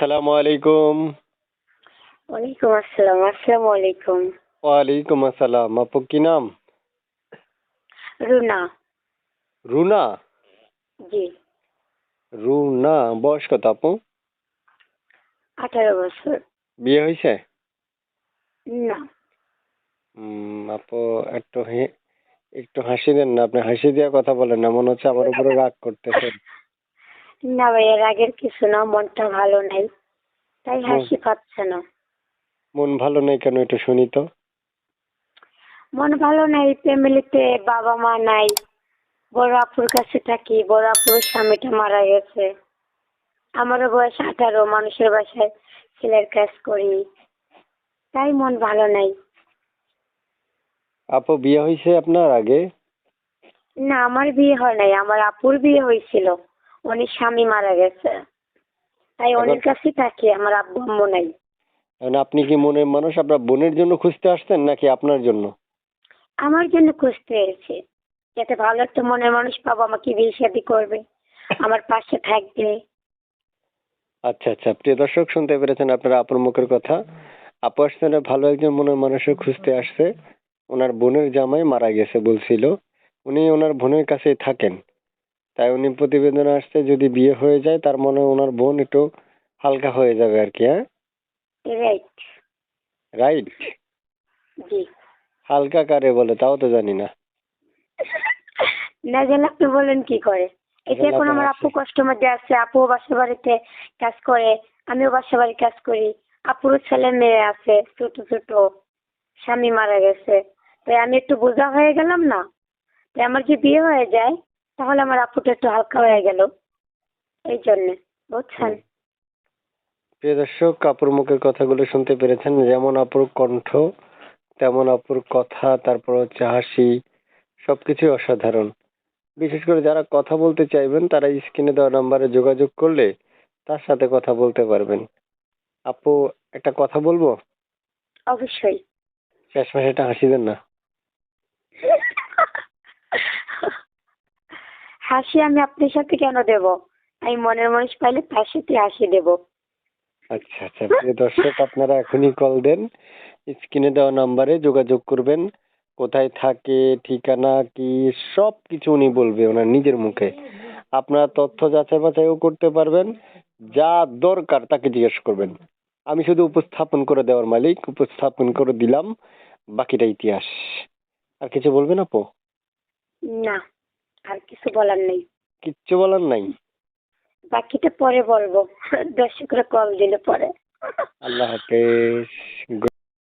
আসসালামু আলাইকুম। ওয়ালাইকুম আসসালাম আসসালামু আলাইকুম। ওয়ালাইকুম আসসালাম। আপু কি নাম? রুনা। রুনা? জি। রুনা বয়স কত আপু? আঠারো বছর। বিয়ে হয়েছে? না। আপু একটু একটু হাসি দেন না। আপনি হাসি দিয়ে কথা বলেন না মনে হচ্ছে আমার উপরে রাগ করতেছেন। না ভাই এর আগের কিছু না মনটা ভালো নাই। তাই হাসি পাচ্ছে না। মন ভালো নেই কেন একটু শুনি তো? মন ভালো নাই ফ্যামিলিতে বাবা মা নাই। বড় আপুর কাছে থাকি বড় আপুর স্বামীটা মারা গেছে। আমারও বয়স আঠারো মানুষের বাসায় ছেলের কাজ করি। তাই মন ভালো নাই। আপু বিয়ে হয়েছে আপনার আগে? না আমার বিয়ে হয় নাই আমার আপুর বিয়ে হয়েছিল উনি স্বামী মারা গেছে। তাই এখন- ওনার কাছে থাকি আমার আব্বু আম্মু নাই। এখন আপনি কি মনের মানুষ? আপনার বোনের জন্য খুঁজতে আসছেন নাকি আপনার জন্য? আমার জন্য খুঁজতে এসেছে। যাতে ভালো একটা মনের মানুষ পাবো আমাকে বিয়ে শাদি করবে আমার পাশে থাকবে। আচ্ছা আচ্ছা প্রিয় দর্শক শুনতে পেরেছেন আপনারা আপুর মুখের কথা। আপু আসছে ভালো একজন মনের মানুষের খুঁজতে আসছে। ওনার বোনের জামাই মারা গেছে বলছিল। উনি ওনার বোনের কাছেই থাকেন। তাই উনি প্রতিবেদনে আসছে যদি বিয়ে হয়ে যায় তার মনে ওনার বোন একটু হালকা হয়ে যাবে আর কি হ্যাঁ? রাইট রাইট জি। হালকা কারে বলে তাও তো জানি না। না জানলে আপনি বলেন কি করে? জানলে এখন আমার আপু কষ্টের মধ্যে আছে আপুও বাসা বাড়িতে কাজ করে আমিও বাসা বাড়ি কাজ করি। আপুরও ছেলে মেয়ে আছে ছোট ছোট। স্বামী মারা গেছে। তাই আমি একটু বোঝা হয়ে গেলাম না? তাই আমার যে বিয়ে হয়ে যায়? তাহলে আমার আপুটা একটু হালকা হয়ে গেল। এই জন্যে বুঝছেন? প্রিয় দর্শক আপুর মুখের কথাগুলো শুনতে পেরেছেন। যেমন আপুর কণ্ঠ তেমন আপুর কথা তারপর হচ্ছে হাসি সবকিছুই অসাধারণ। বিশেষ করে যারা কথা বলতে চাইবেন তারা স্ক্রিনে দেওয়া নাম্বারে যোগাযোগ করলে তার সাথে কথা বলতে পারবেন। আপু একটা কথা বলব? অবশ্যই। শেষ মাসে একটা হাসি দেন না। হাসি আমি আপনার সাথে কেন দেব? আমি মনের মানুষ পাইলে তার সাথে হাসি দেব। আচ্ছা আচ্ছা। প্রিয় দর্শক আপনারা এখনই কল দেন। স্ক্রিনে দেওয়া নাম্বারে যোগাযোগ করবেন। কোথায় থাকে ঠিকানা কি সব কিছু উনি বলবে ওনার নিজের মুখে। আপনারা তথ্য যাচাই বাছাইও করতে পারবেন। যা দরকার তাকে জিজ্ঞেস করবেন। আমি শুধু উপস্থাপন করে দেওয়ার মালিক উপস্থাপন করে দিলাম। বাকিটা ইতিহাস। আর কিছু বলবেন আপু? না। আর কিছু বলার নেই। কিচ্ছু বলার নাই? বাকিটা পরে বলব। দর্শকরা কল দিলে পরে। আল্লাহ হাফেজ।